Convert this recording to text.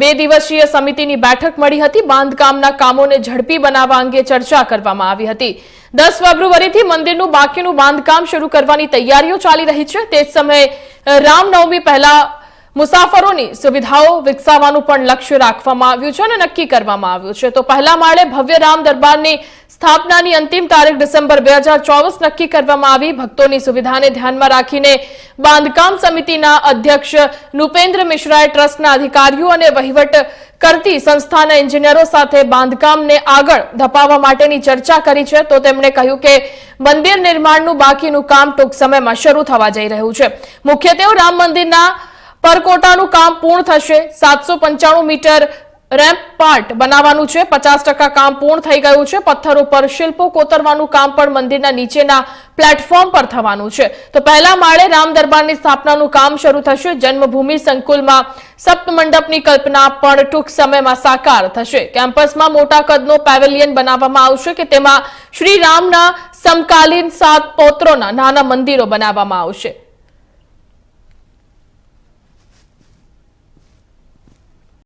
બે દિવસીય સમિતિની બેઠક મળી હતી. બાંધકામના કામોને ઝડપી બનાવવા અંગે ચર્ચા કરવામાં આવી હતી. દસ ફેબ્રુઆરીથી મંદિરનું બાકીનું બાંધકામ શરૂ કરવાની તૈયારીઓ ચાલી રહી છે. તે જ સમયે રામનવમી પહેલા મુસાફરોની સુવિધાઓ વિકસાવવાનું પણ લક્ષ્ય રાખવામાં આવ્યું છે અને નક્કી કરવામાં આવ્યું છે. તો પહેલા માળે ભવ્ય રામ દરબારની સ્થાપનાની અંતિમ તારીખ ડિસેમ્બર બે નક્કી કરવામાં આવી. ભક્તોની સુવિધાને ધ્યાનમાં રાખીને બાંધકામ સમિતિના અધ્યક્ષ નૃપેન્દ્ર મિશ્રાએ ટ્રસ્ટના અધિકારીઓ અને વહીવટ કરતી સંસ્થાના એન્જિનિયરો સાથે બાંધકામને આગળ ધપાવવા માટેની ચર્ચા કરી છે. તો તેમણે કહ્યું કે મંદિર નિર્માણનું બાકીનું કામ ટૂંક સમયમાં શરૂ થવા જઈ રહ્યું છે. મુખ્યત્વે રામ મંદિરના પરકોટાનું કામ પૂર્ણ થશે. સાતસો મીટર રેમ્પ પાર્ટ બનાવવાનું છે. પચાસ ટકા કામ પૂર્ણ થઈ ગયું છે. પથ્થર ઉપર શિલ્પો કોતરવાનું કામ પણ મંદિરના નીચેના પ્લેટફોર્મ પર થવાનું છે. તો પહેલા માળે રામ દરબારની સ્થાપનાનું કામ શરૂ થશે. જન્મભૂમિ સંકુલમાં સપ્ત મંડપની કલ્પના પણ ટૂંક સમયમાં સાકાર થશે. કેમ્પસમાં મોટા કદનો પેવેલિયન બનાવવામાં આવશે કે તેમાં શ્રી રામના સમકાલીન સાત પૌત્રોના નાના મંદિરો બનાવવામાં આવશે.